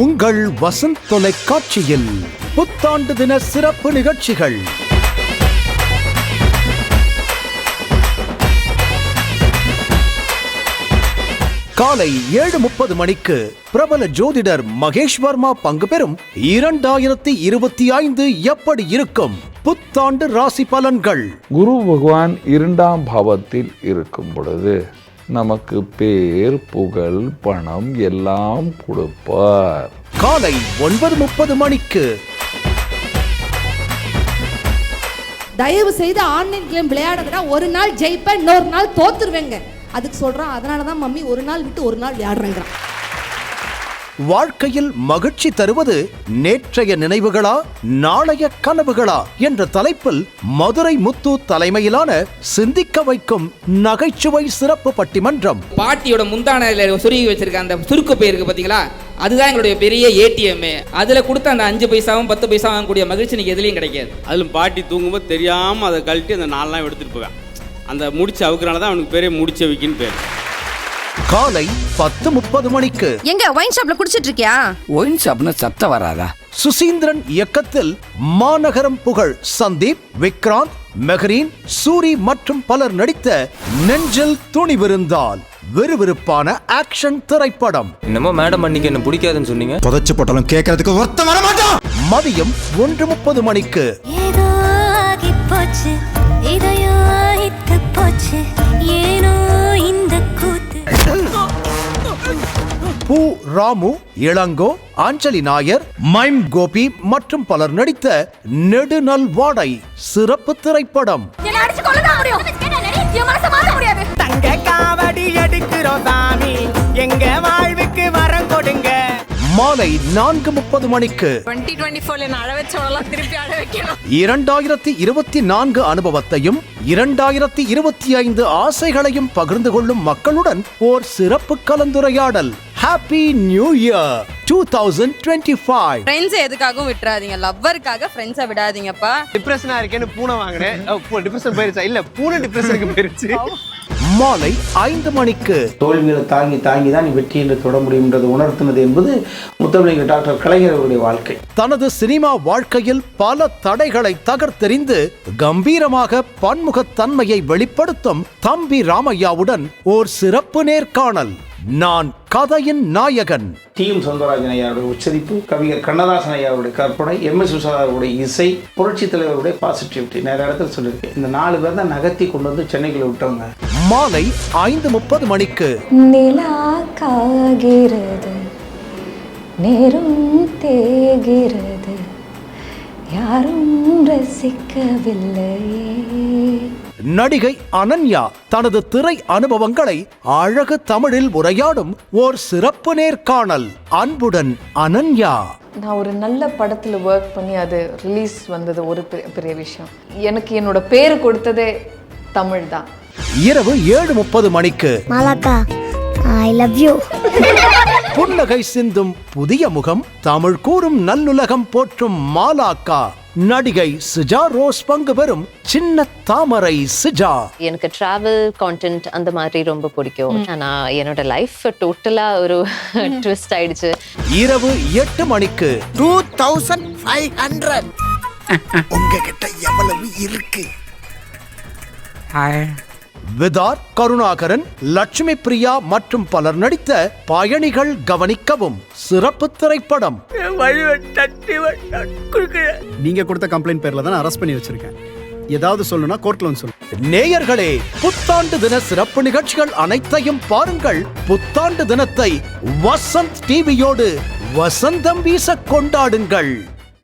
உங்கள் வசந்த் தொலைக்காட்சியில் புத்தாண்டு தின சிறப்பு நிகழ்ச்சிகள். காலை ஏழு முப்பது மணிக்கு பிரபல ஜோதிடர் மகேஷ் வர்மா பங்கு பெறும் இரண்டாயிரத்தி இருபத்தி ஐந்து எப்படி இருக்கும்? புத்தாண்டு ராசி பலன்கள். குரு பகவான் இரண்டாம் பாவத்தில் இருக்கும் பொழுது நமக்கு பேர் புகழ் பணம் எல்லாம் கொடுப்பார். காலை ஒன்பது முப்பது மணிக்கு. தயவு செய்து ஆன்லைன் கேம் விளையாடுறதுனா ஒரு நாள் ஜெயிப்பேன் இன்னொரு நாள் தோத்துருவேங்க. அதுக்கு சொல்றான் அதனால தான் மம்மி ஒரு நாள் விட்டு ஒரு நாள் விளையாடுறேங்கிறான். வாழ்க்கையில் மகிழ்ச்சி தருவது நேற்றைய நினைவுகளா நாளைய கனவுகளா என்ற தலைப்பில் மதுரை முத்து தலைமையிலான சிந்திக்க வைக்கும் நகைச்சுவை சிறப்பு பட்டிமன்றம். பாட்டியோட முந்தானையில சுருகி வச்சிருக்க அந்த சுருக்கு பை இருக்கு பாத்தீங்களா? அதுதான் எங்களுடைய பெரிய ஏடிஎம் அதுல கொடுத்த அந்த அஞ்சு பைசாவும் பத்து பைசா வாங்கக்கூடிய மகிழ்ச்சி எனக்கு எதுலயும் கிடைக்காது. அதிலும் பாட்டி தூங்கும்போது தெரியாமல் அதை கழட்டி அந்த நாலெலாம் எடுத்துகிட்டு போவேன். அந்த முடிச்சு அவுக்கிறனால தான் அவனுக்கு பேரே முடிச்ச வைக்கின்னு பேர். காலை பத்து முப்பது மணிக்கு. எங்க ஒயின் ஷாப்ல குடிச்சிட்டு இருக்கியா ஒயின் ஷாப்னா சத்தம் வராதா? சுசீந்திரன் இயக்கத்தில் மாநகரம் புகழ் சந்தீப் விக்ராந்த் மெஹரீன் சூரி மற்றும் பலர் நடித்த நெஞ்சில் துணிவிருந்தால் விறுவிறுப்பான ஆக்ஷன் திரைப்படம். என்னமோ மேடம் அன்னைக்கு என்ன பிடிக்காதுன்னு சொன்னீங்க. புதைச்சு போட்டாலும் கேட்கறதுக்கு ஒருத்தம் வர மாட்டான். மதியம் ஒன்று முப்பது மணிக்கு. ஏதோ ஆகி போச்சு ஆகித்து போச்சு. ராமு இளங்கோ அஞ்சலி நாயர் மைம் கோபி மற்றும் பலர் நடித்த நெடுநல் வாடை சிறப்பு திரைப்படம். தங்க காவடி எடுக்கிறோம் சாமி. எங்க வாழ்வுக்கு வரம் கொடுங்க. மாலை நான்கு முப்பது மணிக்கு. இரண்டாயிரத்தி இருபத்தி நான்கு அனுபவத்தையும் இரண்டாயிரத்தி இருபத்தி ஐந்து ஆசைகளையும் பகிர்ந்து கொள்ளும் மக்களுடன் ஓர் சிறப்பு கலந்துரையாடல். Happy new year two thousand twenty five friends எதுக்காகவும் விட்டுறாதீங்க. லவ்வருக்காக ஃப்ரெண்ட்ஸை விடாதீங்கப்பா. டிப்ரெஷனா இருக்கேன்னு பூனை வாங்கினேன் டிப்ரெஷன் போயிருச்சா? இல்ல பூனை டிப்ரெஷனுக்கு போயிருச்சு. மாலை ஐந்து மணிக்கு. தோல்விகளை தாங்கி தாங்கி தான் நீ வெற்றி என்று தொட முடியும்ன்றது உணர்த்தினது என்பது முத்தமிழ் டாக்டர் கலைஞர் அவருடைய வாழ்க்கை. தனது சினிமா வாழ்க்கையில் பல தடைகளை தகர்த்தெறிந்து கம்பீரமாக பன்முகத்தன்மையை வெளிப்படுத்தும் தம்பி ராமையாவுடன் ஓர் சிறப்பு நேர்காணல். நான் கதையின் நாயகன். டி எம் சௌந்தரராஜன் ஐயாவுடைய உச்சரிப்பு கவிஞர் கண்ணதாசன் ஐயாவுடைய கற்பனை எம் எஸ் விஸ்வநாதருடைய இசை புரட்சி தலைவருடைய பாசிட்டிவிட்டி நிறைய இடத்துல சொல்லியிருக்கேன் இந்த நாலு பேர் தான் நகர்த்தி கொண்டு வந்து சென்னைக்குள்ள விட்டவங்க. மாலை ஐந்து முப்பது மணிக்கு. நிலா காகிறது நேரும் தேகிறது ரசிக்கவில்லையே. நடிகை அனன்யா தனது திரை அனுபவங்களை அழகு தமிழில் உரையாடும் ஓர் சிறப்பு நேர்காணல். அன்புடன் அனன்யா. நான் ஒரு நல்ல படத்துல ஒர்க் பண்ணி அது ரிலீஸ் வந்தது ஒரு பெரிய- பெரிய விஷயம். எனக்கு என்னோட பேரு கொடுத்ததே தமிழ் தான். இரவு ஏழு முப்பது மணிக்கு. மாலாக்கா ஐ லவ் யூ புன்னகை சிந்தும் புதிய முகம் தமிழ் கூறும் நல்லுலகம் போற்றும் மாலாக்கா. நடிகை சிஜா ரோஸ் பங்கு பெறும் சின்ன தாமரை சிஜா. எனக்கு டிராவல் கான்டென்ட் அந்த மாதிரி ரொம்ப பிடிக்கும். ஆனா என்னோட லைஃப் டோட்டலா ஒரு ட்விஸ்ட் ஆயிடுச்சு. இரவு எட்டு மணிக்கு. டூ தௌசண்ட் ஃபைவ் ஹண்ட்ரட் உங்ககிட்ட எவ்வளவு இருக்கு? விதார் கருணாகரன் லட்சுமி பிரியா மற்றும் பலர் நடித்த பயணிகள் கவனிக்கவும் சிறப்பு திரைப்படம். நீங்க கொடுத்த கம்ப்ளைண்ட் பேர்ல தான் அரெஸ்ட் பண்ணி வச்சிருக்கேன். ஏதாவது சொல்லணும்னா கோர்ட்ல வந்து சொல்லு நேயர்களே புத்தாண்டு தின சிறப்பு நிகழ்ச்சிகள் அனைத்தையும் பாருங்கள். புத்தாண்டு தினத்தை வசந்த் டிவியோடு வசந்தம் வீச கொண்டாடுங்கள்.